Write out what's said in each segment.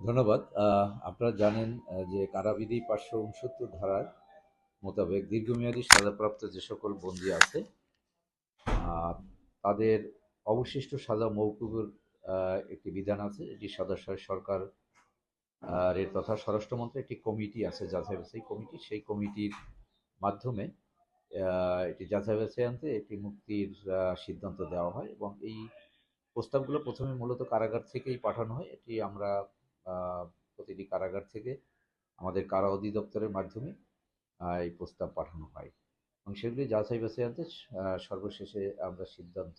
ধন্যবাদ। আপনারা জানেন যে কারাবিধি পাঁচশো উনসত্তর ধারার মোতাবেক দীর্ঘমেয়াদী সাজাপ্রাপ্ত যে সকল বন্দী আছে তাদের অবশিষ্ট সাজা মৌকুবের একটি বিধান আছে, এটি সদস্য সরকার এর তথা স্বরাষ্ট্রমন্ত্রী একটি কমিটি আছে, যাচাই বাছাই কমিটি। সেই কমিটির মাধ্যমে এটি যাচাই বাছাই আনতে একটি মুক্তির সিদ্ধান্ত দেওয়া হয় এবং এই প্রস্তাবগুলো প্রথমে মূলত কারাগার থেকেই পাঠানো হয়। এটি আমরা প্রতিটি কারাগার থেকে আমাদের কারা অধিদপ্তরের মাধ্যমে এই প্রস্তাব পাঠানো হয়। এবং সেগুলি যাচাই বাছাই আনতে সর্বশেষে আমরা সিদ্ধান্ত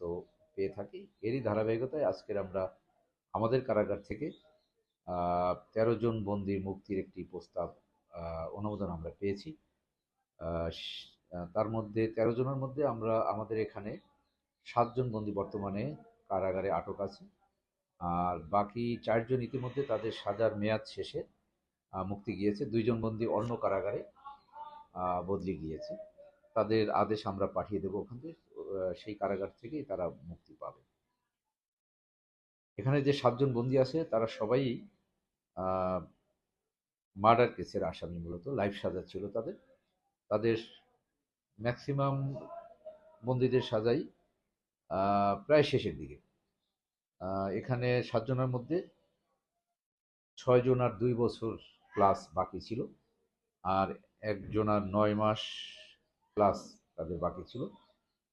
পেয়ে থাকি। এরই ধারাবাহিকতায় আজকের আমরা আমাদের কারাগার থেকে তেরো জন বন্দির মুক্তির একটি প্রস্তাব অনুমোদন আমরা পেয়েছি। তার মধ্যে তেরো জনের মধ্যে আমরা, আমাদের এখানে সাতজন বন্দি বর্তমানে কারাগারে আটক আছে। আর বাকি চারজন ইতিমধ্যে তাদের সাজার মেয়াদ শেষে মুক্তি গিয়েছে। দুইজন বন্দি অন্য কারাগারে বদলি গিয়েছে। তাদের আদেশ আমরা পাঠিয়ে দেবো ওখান থেকে সেই কারাগার থেকেই তারা মুক্তি পাবে। এখানে যে সাতজন বন্দি আছে, তারা সবাই মার্ডার কেসের আসামি মূলত, লাইফ সাজা ছিল তাদের। তাদের ম্যাক্সিমাম বন্দীদের সাজাই প্রায় শেষের দিকে। এখানে সাতজনের মধ্যে ছয়জন আর দুই বছর প্লাস বাকি ছিল, আর একজন আর নয় মাস প্লাস তাদের বাকি ছিল।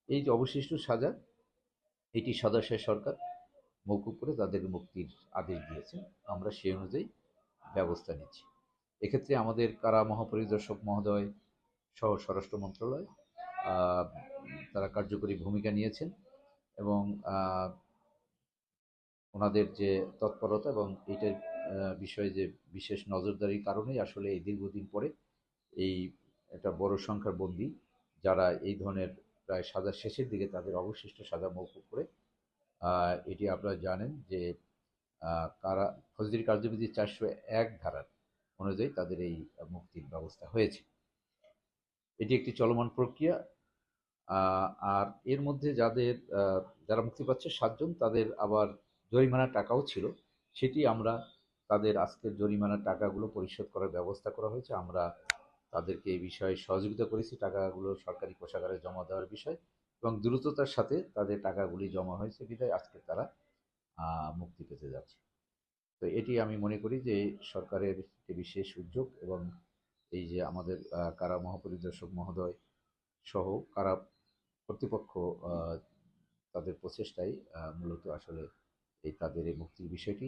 এই যে অবশিষ্ট সাজা, এটি সদস্য সরকার মৌকুব করে তাদের মুক্তির আদেশ দিয়েছে। আমরা সেই অনুযায়ী ব্যবস্থা নিচ্ছি। এক্ষেত্রে আমাদের কারা মহাপরিদর্শক মহোদয় সহ স্বরাষ্ট্র মন্ত্রণালয় তারা কার্যকরী ভূমিকা নিয়েছেন এবং ওনাদের যে তৎপরতা এবং এইটার বিষয়ে যে বিশেষ নজরদারির কারণেই আসলে এই দীর্ঘদিন পরে এই একটা বড় সংখ্যার বন্দী যারা এই ধরনের প্রায় সাজা শেষের দিকে তাদের অবশিষ্ট সাজা মৌকুব করে এটি আপনারা জানেন যে কারা ফৌজদারি কার্যবিধি চারশো এক ধারার অনুযায়ী তাদের এই মুক্তির ব্যবস্থা হয়েছে। এটি একটি চলমান প্রক্রিয়া আর এর মধ্যে যাদের যারা মুক্তি পাচ্ছে সাতজন তাদের আবার জরিমানার টাকাও ছিল, সেটি আমরা তাদের আজকের জরিমানার টাকাগুলো পরিশোধ করার ব্যবস্থা করা হয়েছে। আমরা তাদেরকে এই বিষয়ে সহযোগিতা করেছি, টাকাগুলো সরকারি কোষাগারে জমা দেওয়ার বিষয় এবং দ্রুততার সাথে তাদের টাকাগুলি জমা হয়েছে, বিধায় আজকে তারা মুক্তি পেতে যাচ্ছে। তো এটি আমি মনে করি যে সরকারের একটি বিশেষ উদ্যোগ এবং এই যে আমাদের কারা মহাপরিদর্শক মহোদয় সহ কারা কর্তৃপক্ষ তাদের প্রচেষ্টাই মূলত আসলে এই তাদের এই মুক্তির বিষয়টি।